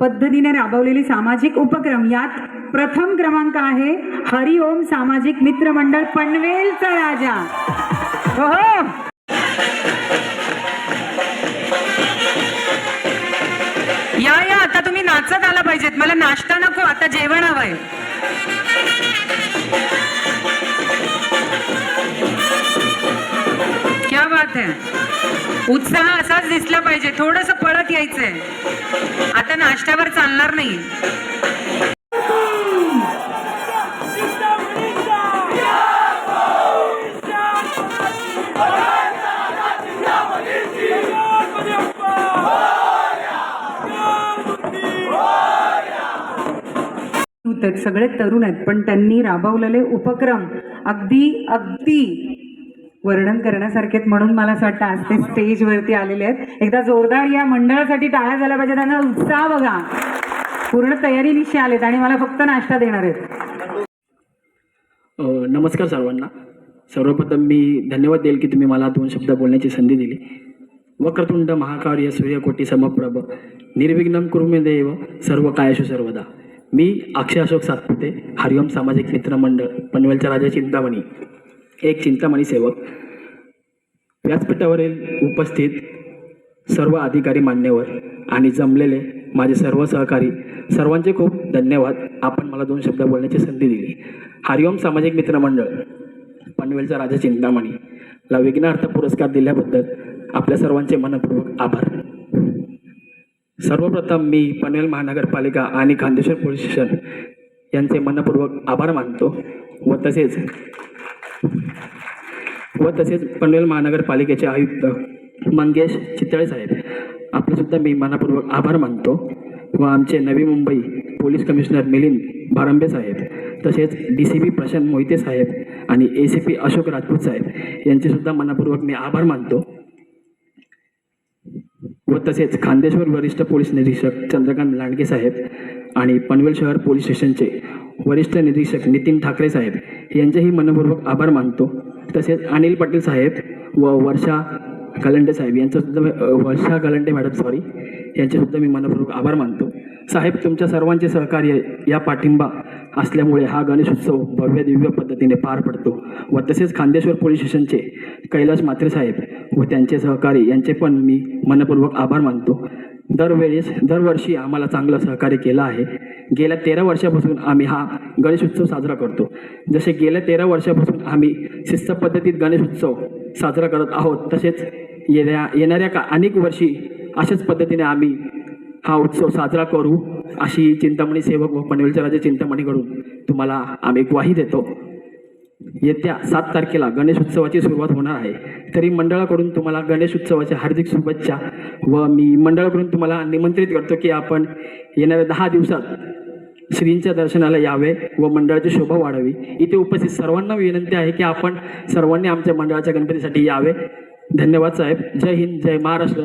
पद्धतीने राबवलेले सामाजिक उपक्रम. यात प्रथम क्रमांक आहे हरिओम सामाजिक मित्र मंडळ पनवेलचा राजा. हो हो या या आता तुम्ही नाचत आला पाहिजेत. मला नाश्ता नको आता जेवण हवंय क्या बात आहे उत्साह असाच दिसला पाहिजे. थोडस पळत यायचंय. आता नाश्त्यावर चालणार नाही. सगळे तरुण आहेत पण त्यांनी राबवलेले उपक्रम अगदी अगदी वर्णन करण्यासारखे आहेत म्हणून मला असं वाटतं आज ते स्टेजवरती आलेले आहेत. एकदा जोरदार या मंडळासाठी टाळ्या झाल्या पाहिजे त्यांना उत्साह बघा. पूर्ण तयारी निश्चय आलेत आणि मला फक्त नाश्ता देणार आहेत. नमस्कार सर्वांना. सर्वप्रथम मी धन्यवाद देईल की तुम्ही मला दोन शब्द बोलण्याची संधी दिली. वक्रतुंड महाकार्य सूर्यकोटी समप्रभ निर्विघ्न कुर्मे देव सर्व कायशु सर्वदा. मी अक्षय अशोक सातपुते हरिओम सामाजिक मित्रमंडळ पनवेलच्या राजा चिंतामणी. एक चिंतामणी सेवक. व्यासपीठावरील उपस्थित सर्व अधिकारी मान्यवर आणि जमलेले माझे सर्व सहकारी सर्वांचे खूप धन्यवाद. आपण मला दोन शब्द बोलण्याची संधी दिली. हरिओम सामाजिक मित्रमंडळ पनवेलचा राजा चिंतामणी ला विघ्नार्थ पुरस्कार दिल्याबद्दल आपल्या सर्वांचे मनपूर्वक आभार. सर्वप्रथम मी पनवेल महानगरपालिका आणि खांदेश्वर पोलीस स्टेशन यांचे मनपूर्वक आभार मानतो व तसेच व तसेच पनवेल महानगरपालिकेचे आयुक्त मंगेश चितळे साहेब. आपलेसुद्धा मी मनापूर्वक आभार मानतो व आमचे नवी मुंबई पोलीस कमिशनर मिलिंद भारंबे साहेब तसेच D C P Prashant Mohite साहेब आणि A C P Ashok Rajput साहेब यांचेसुद्धा मनापूर्वक मी आभार मानतो. व तसेच खांदेश्वर वरिष्ठ पोलीस निरीक्षक चंद्रकांत लांडगे साहेब आणि पनवेल शहर पोलीस स्टेशनचे वरिष्ठ निरीक्षक नितीन ठाकरे साहेब यांचेही मनपूर्वक आभार मानतो. तसेच अनिल पाटील साहेब व वर्षा गलंडे साहेब यांचंसुद्धा वर्षा गलंडे मॅडम सॉरी यांचेसुद्धा मी मनपूर्वक आभार मानतो. साहेब तुमच्या सर्वांचे सहकार्य या पाठिंबा असल्यामुळे हा गणेश उत्सव भव्य दिव्य पद्धतीने पार पडतो व तसेच खांदेश्वर पोलीस स्टेशनचे कैलास मात्रे साहेब व त्यांचे सहकारी यांचे पण मी मनपूर्वक आभार मानतो. दरवेळेस दरवर्षी आम्हाला चांगलं सहकार्य केलं आहे. गेल्या तेरा वर्षापासून आम्ही हा गणेश उत्सव साजरा करतो. जसे गेल्या तेरा वर्षापासून आम्ही शिस्त पद्धतीत गणेश उत्सव साजरा करत आहोत तसेच येण्या येणाऱ्या का अनेक वर्षी अशाच पद्धतीने आम्ही हा उत्सव साजरा करू अशी चिंतामणी सेवक व पनवेलच्या राजा चिंतामणीकडून तुम्हाला आम्ही ग्वाही देतो. येत्या सात तारखेला गणेश उत्सवाची सुरुवात होणार आहे. तरी मंडळाकडून तुम्हाला गणेश उत्सवाच्या हार्दिक शुभेच्छा व मी मंडळाकडून तुम्हाला निमंत्रित करतो की आपण येणाऱ्या दहा दिवसात श्रींच्या दर्शनाला यावे व मंडळाची शोभा वाढावी. इथे उपस्थित सर्वांना विनंती आहे की आपण सर्वांनी आमच्या मंडळाच्या गणपतीसाठी यावे. धन्यवाद साहेब. जय हिंद जय महाराष्ट्र.